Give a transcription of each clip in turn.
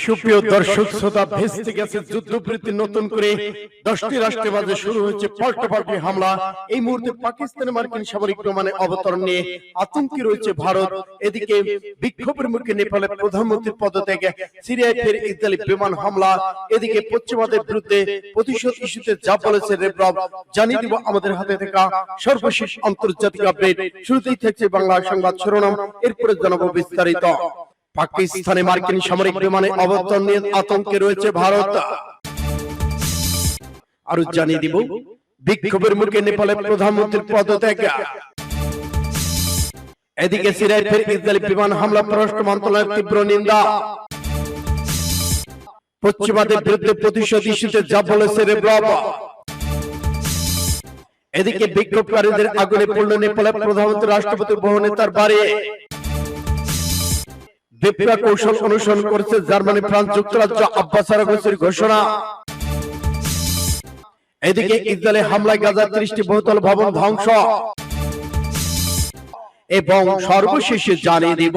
সুপ্রিয় দর্শক শ্রোতা ভেস্তে গেছে যুদ্ধবৃত্তি নতুন করে দশটি রাষ্ট্রের মাঝে শুরু হয়েছে পাল্টাপাল্টি হামলা। এই মুহূর্তে পাকিস্তানে মার্কিন সামরিক বিমানে অবতরণ নিয়ে আতঙ্কে রয়েছে ভারত। এদিকে বিক্ষোভের মুখে নেপালের প্রধানমন্ত্রীর পদত্যাগ সিরিয়ায় ফের ইসরায়েলি বিমান হামলা। এদিকে পশ্চিমাদের বিরুদ্ধে প্রতিশোধ ইস্যুতে যা বলেছে রেবরব জানিয়ে দিব আমাদের হাতে থাকা সর্বশেষ আন্তর্জাতিক আপডেট। শুরুতেই থাকছে বাংলা সংবাদ শিরোনাম। এরপরে জানাব বিস্তারিত পাকিস্তানে মার্কিন সামরিক বিমানে অবতরণ নিয়ে আতঙ্কে রয়েছে ভারত। আরও জানিয়ে দিব বিক্ষোভের মুখে নেপালের প্রধানমন্ত্রীর পদত্যাগ। এদিকে সিরিয়ায় ফের ইসরায়েলি বিমান হামলা পররাষ্ট্র মন্ত্রণালয়ের তীব্র নিন্দা। পশ্চিমাদের বিরুদ্ধে প্রতিশোধ ইস্যুতে যা বলেছে রেবরব এদিকে বিক্ষোভকারীদের আগুনে পড়ল নেপালের প্রধানমন্ত্রী রাষ্ট্রপতি বহু নেতার বাড়ি। বিপ্লব কৌশল অনুসরণ করেছে জার্মানি, ফ্রান্স, যুক্তরাজ্য, আব্বাস আরাগসির ঘোষণা। এদিকে ইসরায়েলে হামলায় গাজার ত্রিশটি বহুতল ভবন ধ্বংস। এবং সর্বশেষে জানিয়ে দিব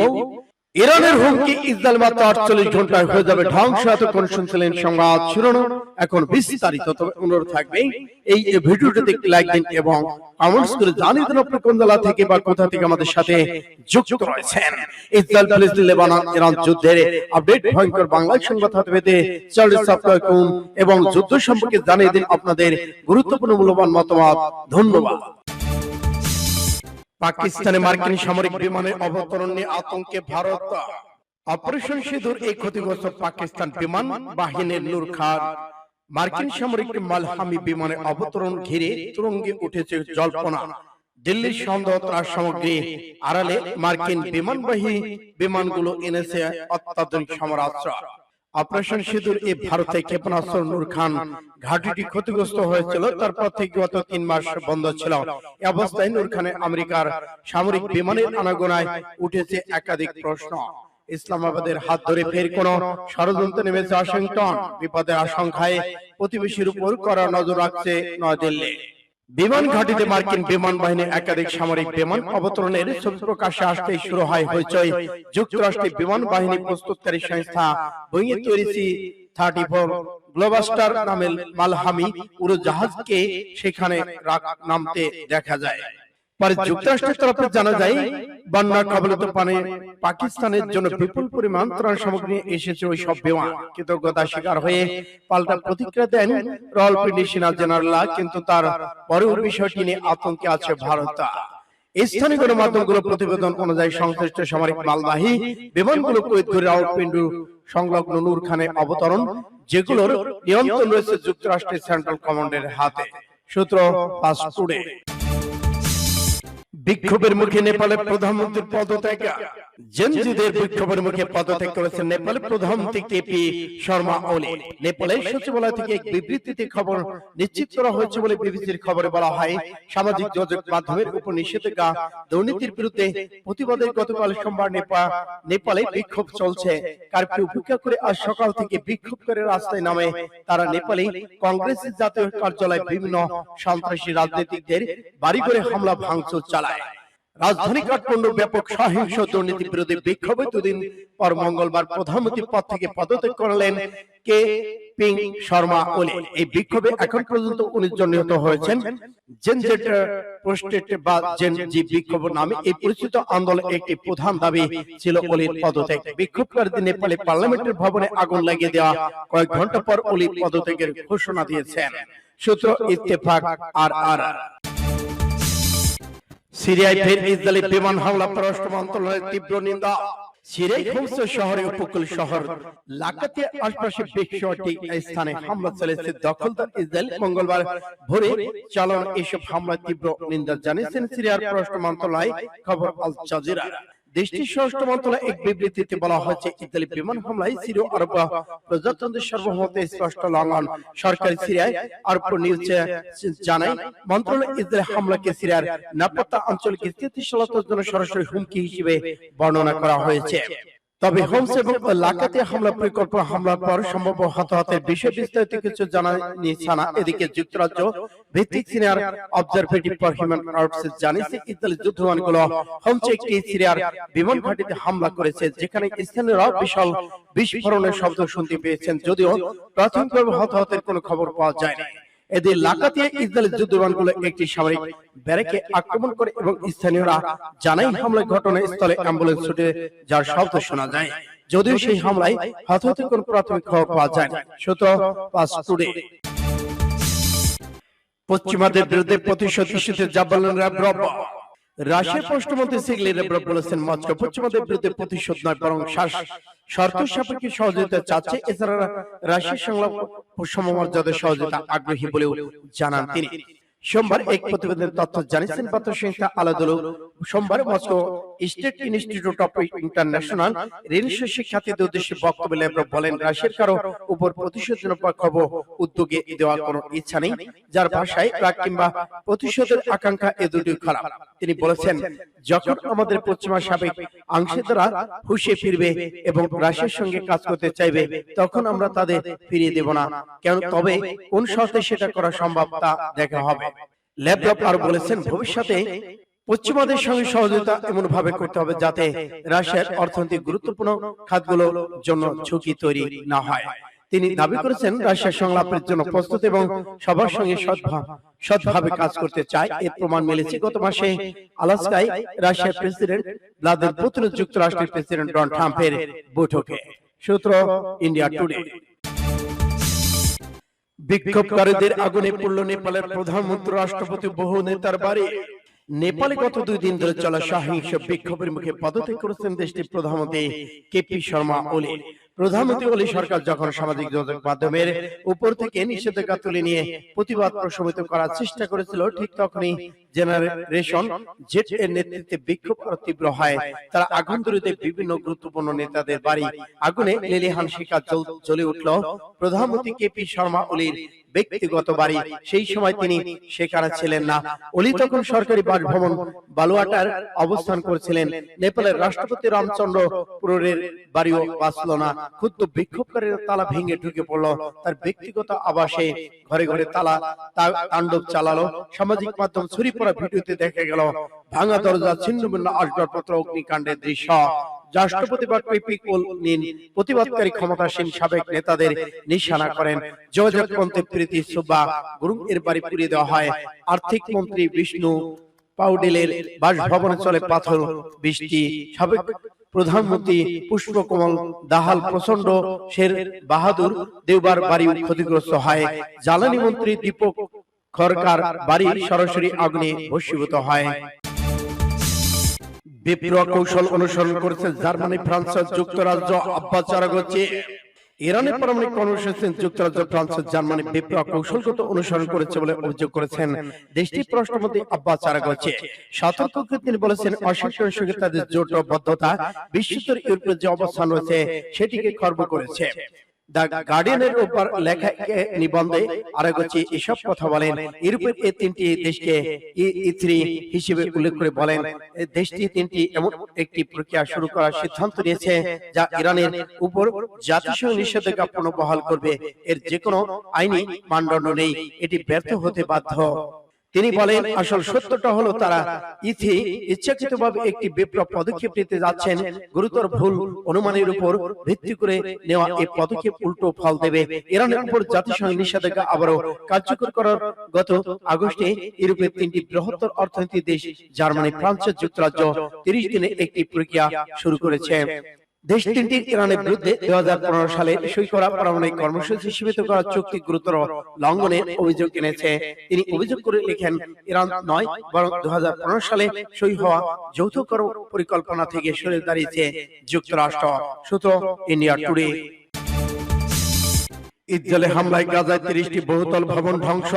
ইরানের হুমকি ইসরায়েল মাত্র আটচল্লিশ ঘন্টায় হয়ে যাবে ধ্বংস, এতক্ষণ শুনছিলেন সংবাদ শিরোনাম। এখন বিস্তারিত তবে অনুরোধ থাকবে, এই ভিডিওটিতে একটি লাইক দিন এবং কমেন্টস করে জানিয়ে দিন আপনি কোন জেলা থেকে বা কোথা থেকে আমাদের সাথে যুক্ত রয়েছেন। ইসরায়েল, ফিলিস্তিন, লেবানন, ইরান যুদ্ধের আপডেট, ভয়ঙ্কর সংবাদ হাতে পেতে সাবস্ক্রাইব করুন এবং যুদ্ধ সম্পর্কে জানিয়ে দিন আপনাদের গুরুত্বপূর্ণ মূল্যবান মতামত। ধন্যবাদ। পাকিস্তানে মার্কিন সামরিক বিমানের অবতরণ নিয়ে আতঙ্কে ভারত অপারেশন সিঁদুর এই ক্ষতিগ্রস্ত পাকিস্তান বিমান বাহিনীর নূর খান মার্কিন সামরিক মালহামি বিমানের অবতরণ ঘিরে তুরঙ্গে উঠেছে জল্পনা। দিল্লির সন্দেহ ত্রাস সামগ্রী আড়ালে মার্কিন বিমানবাহী বিমানগুলো এনেছে অত্যাধুনিক সমরাস্ত্র অপারেশন সিঁদুর এই ভারতে ক্ষেপণাস্ত্র নূর খান ঘাটিটি ক্ষতিগ্রস্ত হয়েছিল তারপর থেকে গত তিন মাস বন্ধ ছিল। অবস্থায় নূর খানের আমেরিকার সামরিক বিমানের আনাগোনায় উঠেছে একাধিক প্রশ্ন। ইসলামাবাদের হাত ধরে ফের কোন ষড়যন্ত্র নেমেছে ওয়াশিংটন। বিপদের আশঙ্কায় প্রতিবেশীর উপর করা নজর রাখছে নয়াদিল্লি। বিমান ঘাটিতে মার্কিন বিমান বাহিনীর একাধিক সামরিক বিমান অবতরণের ছবি প্রকাশে আসতেই শুরু হয় হইচই। যুক্তরাষ্ট্রের বিমান বাহিনী প্রস্তুতকারী সংস্থা বইয়ে তৈরিছি থার্টি ফোর গ্লোবাস্টার নামের মালহামি উড়োজাহাজকে সেখানে নামতে দেখা যায়। পরে যুক্তরাষ্ট্রের তরফে জানা যায় বন্যা কবলিত পানে পাকিস্তানের জন্য বিপুল পরিমাণ ত্রাণ সামগ্রী এসেছে ওই সব বিমান কৃতজ্ঞতা স্বীকার হয়ে পাল্টা প্রতিক্রিয়া দেন সেনা কিন্তু তার পরেও বিষয়টি নিয়ে আতঙ্কে আছে ভারত। স্থানীয় গণমাধ্যমগুলো প্রতিবেদন অনুযায়ী সংশ্লিষ্ট সামরিক মালবাহী বিমানগুলো কুয়েত করে রাওয়ালপিন্ডি সংলগ্ন নূর খানে অবতরণ যেগুলোর নিয়ন্ত্রণ রয়েছে যুক্তরাষ্ট্রের সেন্ট্রাল কমান্ডের হাতে। সূত্র ফাস্ট টুডে। বিক্ষোভের মুখে নেপালের প্রধানমন্ত্রীর পদত্যাগ। জেনজিদের বিক্ষোভের মুখে পদত্যাগ করেছেন নেপালের প্রধানমন্ত্রী কেপি শর্মা ওলি। নেপালের সচিবালয় থেকে এক বিবৃতিতে খবর নিশ্চিত করা হয়েছে বলে বিবিসির খবরে বলা হয়। সামাজিক যোগাযোগ মাধ্যমের উপর নিষেধাজ্ঞা দুর্নীতির বিরুদ্ধে প্রতিবাদের গতকাল সোমবার নেপা- নেপালে বিক্ষোভ চলছে। কারফিউ উপেক্ষা করে আজ সকাল থেকে বিক্ষোভ করে রাস্তায় নামে। তারা নেপালে কংগ্রেসের জাতীয় কার্যালয়ে বিভিন্ন সন্ত্রাসী রাজনীতিকদের বাড়িঘরে হামলা ভাঙচুর চালায়। রাজধানী কাঠমান্ডু ব্যাপক সহিংস দুর্নীতি বিরোধী বিক্ষোভে দুদিন পর মঙ্গলবার প্রধানমন্ত্রী পদ থেকে পদত্যাগ করলেন কে পিং শর্মা ওলি। এই বিক্ষোভে এখন পর্যন্ত উনিশ জন নিহত হয়েছেন প্রোস্টেট বা বিক্ষোভ নামে এই পরিচিত আন্দোলন একটি প্রধান দাবি ছিল অলির পদত্যাগ। বিক্ষোভকারীদের নেপালে পার্লামেন্টের ভবনে আগুন লাগিয়ে দেওয়া কয়েক ঘণ্টা পর অলি পদত্যাগের ঘোষণা দিয়েছেন। সূত্র ইত্তেফাক আর আর সিরিয়ায় ফের ইসরায়েলি বিমান হামলা পররাষ্ট্র মন্ত্রণালয়ের তীব্র নিন্দা। সিরিয়ায় হোমস শহরে উপকূল শহর লাকাতে আশপাশে বেশ কয়েকটি স্থানে হামলা চলেছে দখলদার ইসরায়েল মঙ্গলবার ভোরে চালানো এসব হামলা তীব্র নিন্দা জানিয়েছেন সিরিয়ার পররাষ্ট্র মন্ত্রণালয় খবর আল জাজিরা। দেশটির স্বরাষ্ট্র মন্ত্রণালয় এক বিবৃতিতে বলা হয়েছে ইতালি বিমান হামলায় সিরিয় আরব প্রজাতন্ত্রের সার্বভৌমত্ব স্পষ্ট লঙ্ঘন। সরকার সিরিয়ায় আরব নিউজ জানায় মন্ত্রণালয় ইসরায়েল হামলাকে সিরিয়ার নিরাপত্তা আঞ্চলিক স্থিতিশীলতার জন্য সরাসরি হুমকি হিসেবে বর্ণনা করা হয়েছে। তবে হোমস এবং লাকাতে হামলা পরিকল্পনা হামলার পর সম্ভাব্য হতাহতের বিষয় বিস্তারিত কিছু জানা নিয়েছে না এদিকে যুক্তরাজ্য ভিত্তিক সিনিয়র অবজারভেটিভ ফর হিউম্যান রাইটস জানিয়েছে ইসরায়েলি যুদ্ধ বিমানগুলো হোমসে একটি সিরিয়ার বিমান ঘাঁটিতে হামলা করেছে যেখানে স্থানীয়রা বিশাল বিস্ফোরণের শব্দ শুনতে পেয়েছেন যদিও প্রাথমিকভাবে হতাহতের কোনো খবর পাওয়া যায়নি। এদের লাকাতিয়া ইসরায়েলের যুদ্ধ বিমানগুলো একটি সামরিক ব্যারেকে আক্রমণ করে এবং স্থানীয়রা জানাই হামলার ঘটনাস্থলে অ্যাম্বুলেন্স ছুটে যার শব্দ শোনা যায়। যদিও সেই হামলায় হতাহতের কোনো প্রাথমিক খবর পাওয়া যায়। Pars Today. পশ্চিমাদের বিরুদ্ধে প্রতিশোধ ইস্যুতে র্যাব রাশিয়ার পররাষ্ট্রমন্ত্রী সিগলি রেবরব বলেছেন মস্কো পশ্চিমাদের বিরুদ্ধে প্রতিশোধ নয় বরং শ্বাস শর্ত সাপেক্ষে সহযোগিতা চাচ্ছে এছাড়া রাশিয়ার সংলাপ সমমর্যাদার সহযোগিতা আগ্রহী বলেও জানান তিনি। সোমবার এক প্রতিবেদনের তথ্য জানিয়েছেন পাত্র সংস্থা আলাদুল সোমবার Moscow state institute of international renaissance শিক্ষার্থীদের উদ্দেশ্যে বক্তব্য লেব্রভ বলেন রাশিয়ার কারও উপর প্রতিশোধ পক্ষ উদ্যোগে দেওয়ার কোনো ইচ্ছা নেই যার ভাষায় রাগ কিংবা প্রতিশোধের আকাঙ্ক্ষা এ দুটি খারাপ। তিনি বলেছেন যখন আমাদের পশ্চিমা সাবেক অংশীদারা হুশে ফিরবে এবং রাশিয়ার সঙ্গে কাজ করতে চাইবে তখন আমরা তাদের ফিরিয়ে দেব না। কেন? তবে কোন শর্তে সেটা করা সম্ভব তা দেখা হবে। ল্যাপটপ আর বলেছেন ভবিষ্যতে পশ্চিমাদের সঙ্গে সহযোগিতা এমন ভাবে করতে হবে যাতে রাশিয়ার অর্থনৈতিক গুরুত্বপূর্ণ খাতগুলোর জন্য ঝুঁকি তৈরি না হয়। তিনি দাবি করেছেন রাশিয়ার সংলাপের জন্য প্রস্তুত এবং সবার সঙ্গে সদ্ভাব সৎভাবে কাজ করতে চায় এর প্রমাণ মিলেছে গত মাসে আলাস্কায় রাশিয়ার প্রেসিডেন্ট ভ্লাদিমির পুতিন যুক্তরাষ্ট্রের প্রেসিডেন্ট ডোনাল্ড ট্রাম্পের বৈঠকে। সূত্র ইন্ডিয়া টুডে। বিক্ষোভকারীদের আগুনে পড়ল নেপালের প্রধানমন্ত্রী রাষ্ট্রপতি বহু নেতার বাড়ি নেপালে গত দুই দিন ধরে চলা সহিংস বিক্ষোভের মুখে পদত্যাগ করেছেন দেশটির প্রধানমন্ত্রী কেপি শর্মা ওলি। প্রধানমন্ত্রী ওলি সরকার যখন সামাজিক যোগাযোগ মাধ্যমের উপর থেকে নিষেধাজ্ঞা তুলে নিয়ে প্রতিবাদ প্রশমিত করার চেষ্টা করেছিল ঠিক তখনই জেনারেশন জেট এর নেতৃত্বে বিক্ষোভ আরও তীব্র হয় তারা আগুন ধরিতে বিভিন্ন গুরুত্বপূর্ণ নেতাদের বাড়ি আগুনে লেলিহান শিকার জ্বলে উঠল। প্রধানমন্ত্রী কেপি শর্মা ওলির ব্যক্তিগত বাড়ি সেই সময় তিনি সেখানে ছিলেন না। অলি তখন সরকারি বাসভবন বালুয়াটার অবস্থান করছিলেন। নেপালের রাষ্ট্রপতি রামচন্দ্র পুরের বাড়িও বাঁচল না। ক্ষুদ্র বিক্ষোভকারীরা তালা ভেঙে ঢুকে পড়ল। তার ব্যক্তিগত আবাসে ঘরে ঘরে তালা তাণ্ডব চালালো। সামাজিক মাধ্যম ছড়ি পড়া ভিডিওতে দেখা গেল, ভাঙা দরজা ছিন্ন আসবাবপত্র, অগ্নিকাণ্ডের দৃশ্য। রাষ্ট্রপতি বা কৃপিকুল নিন প্রতিবাদকারী ক্ষমতাসীন সাবেক নেতাদের নিশানা করেন। যোগাযোগ মন্ত্রী প্রীতি সুব্বা গুরুং এর বাড়ি পুড়িয়ে দেওয়া হয়। আর্থিক মন্ত্রী বিষ্ণু পাউডেলের বাসভবনে চলে পাথর, বৃষ্টি। সাবেক প্রধানমন্ত্রী পুষ্পকমল দাহাল প্রচণ্ড শের বাহাদুর দেওবার বাড়ি ক্ষতিগ্রস্ত হয়। জ্বালানি মন্ত্রী দীপক খরকার বাড়ি সরাসরি আগুনে ভস্মীভূত হয়। বিপ্লব কৌশল অনুসরণ করেছে জার্মানি, ফ্রান্স, যুক্তরাজ্য চারাগোচে ইরানের পারমাণবিক কর্মসূচি যুক্তরাজ্য, ফ্রান্স, জার্মানি বিপ্লব কৌশলগত অনুসরণ করেছে বলে অভিযোগ করেছেন দেশটির পররাষ্ট্রমন্ত্রী আব্বাস তিনি বলেছেন ওয়াশিংটনের সঙ্গে তাদের বিশ্বস্তর ইউরোপের যে অবস্থান রয়েছে, সেটিকে খর্ব করেছে। দ্য গার্ডিয়ানের উপর লেখা নিবন্ধে আরেগোচি এসব কথা বলেন। ইউরোপের এই তিনটি দেশকে ইথ্রি হিসেবে উল্লেখ করে বলেন। দেশটি তিনটি এমন একটি প্রক্রিয়া শুরু করার সিদ্ধান্ত নিয়েছে যা ইরানের উপর জাতিসংঘ নিষেধাজ্ঞা পুনঃবহাল করবে। এর যে কোনো আইনি মানদণ্ড নেই। এটি ব্যর্থ হতে বাধ্য। তিনি বলেন আসল সত্যটা হলো তারা ইথি ইচ্ছাকৃতভাবে একটি বিপ্লব পদক্ষেপ নিতে যাচ্ছেন। গুরুতর ভুল অনুমানের উপর ভিত্তি করে নেওয়া এই পদক্ষেপ উল্টো ফল দেবে। ইরানের উপর জাতিসংঘ নিষেধাজ্ঞা আবারও কার্যকর করার গত আগস্টে ইউরোপের তিনটি বৃহত্তর অর্থনীতি দেশ জার্মানি ফ্রান্স যুক্তরাজ্য তিরিশ দিনে একটি প্রক্রিয়া শুরু করেছে। দেশ তিনটি ইরানের বিরুদ্ধে দুই সালে সই করা পারমাণবিক কর্মসূচি সীমিত করার চুক্তি গুরুতর লঙ্ঘনের অভিযোগ এনেছে। তিনি অভিযোগ করে লিখেন ইরান নয় বরং দু সালে সই হওয়া যৌথ পরিকল্পনা থেকে সরে দাঁড়িয়েছে যুক্তরাষ্ট্র। সূত্র ইন্ডিয়া টুডে ইসরায়েলে হামলায় গাজায় তিরিশটি বহুতল ভবন ধ্বংস।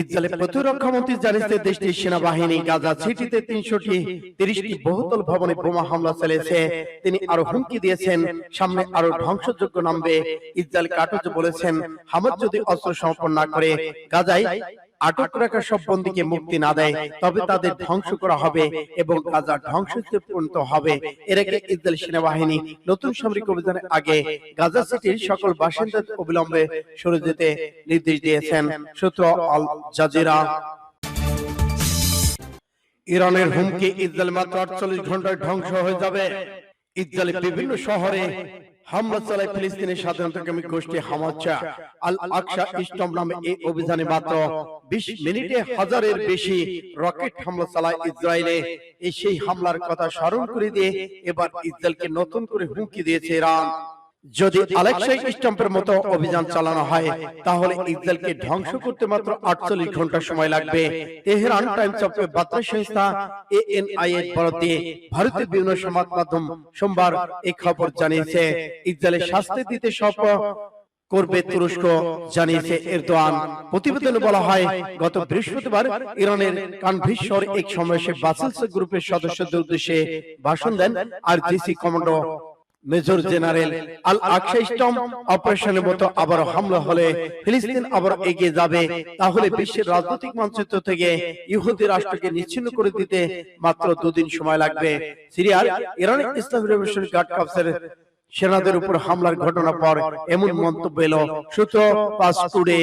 ইসরায়েলের প্রতিরক্ষা মন্ত্রী জানিয়েছে দেশটির সেনাবাহিনী গাজা সিটিতে তিনশোটি তিরিশটি বহুতল ভবনে বোমা হামলা চালিয়েছে। তিনি আরও হুমকি দিয়েছেন সামনে আরও ধ্বংসযোগ্য নামবে। ইসরায়েল কাটুজ বলেছেন হামাদ যদি অস্ত্র সমর্পণ না করে গাজায় আটক রাখা সব বন্দীকে মুক্তি না দেয় তবে তাদের ধ্বংস করা হবে এবং গাজা ধ্বংসতে পরিণত হবে। এর আগে ইসরায়েল সেনাবাহিনী নতুন সামরিক অভিযানের আগে গাজা সিটির সকল বাসিন্দা অবিলম্বে সরে যেতে নির্দেশ দিয়েছেন সূত্র আল জাজিরা। ইরানের হুমকি ইসরায়েল মাত্র আটচল্লিশ ঘন্টায় ধ্বংস হয়ে যাবে। ইসরায়েলের বিভিন্ন শহরে হামলা চালায় ফিলিস্তিনের স্বাধীনতাকামী গোষ্ঠী আল আকসা ইস্টম নামে এই অভিযানে মাত্র বিশ মিনিটে হাজারের বেশি রকেট হামলা চালায় ইসরায়েলে। এই সেই হামলার কথা স্মরণ করে দিয়ে এবার ইসরায়েলকে নতুন করে হুমকি দিয়েছে ইরান। যদি আলেক্সাই স্টাম্পের মতো অভিযান চালানো হয় তাহলে ইসরায়েলকে ধ্বংস করতে মাত্র আটচল্লিশ ঘণ্টা সময় লাগবে। তেহরান টাইমস অফ বার্তা সংস্থা এএনআই এর বরাতে ভারতের বিভিন্ন সংবাদ মাধ্যম সোমবার এই খবর জানিয়েছে ইসরায়েলের শাস্তি দিতে সব করবে তুরস্ক জানিয়েছে এরদোয়ান। প্রতিবেদনে বলা হয় গত বৃহস্পতিবার ইরানের কানভিশ্বর এক সমাবেশে বাসেলস গ্রুপের সদস্যদের উদ্দেশ্যে ভাষণ দেন আর GC commando major general Al Aqsa storm অপারেশনের মতো আবার হামলা হলে ফিলিস্তিন আবার এগিয়ে যাবে। তাহলে বিশ্বের রাজনৈতিক মানচিত্র থেকে ইহুদি রাষ্ট্রকে নিচ্ছিন্ন করে দিতে মাত্র দুদিন সময় লাগবে। সিরিয়ার ইরানের ইসলামী রেভলিউশন গার্ড কপসের সেনাদের উপর হামলার ঘটনা পর এমন মন্তব্য এলো। সূত্র পাস টুডে।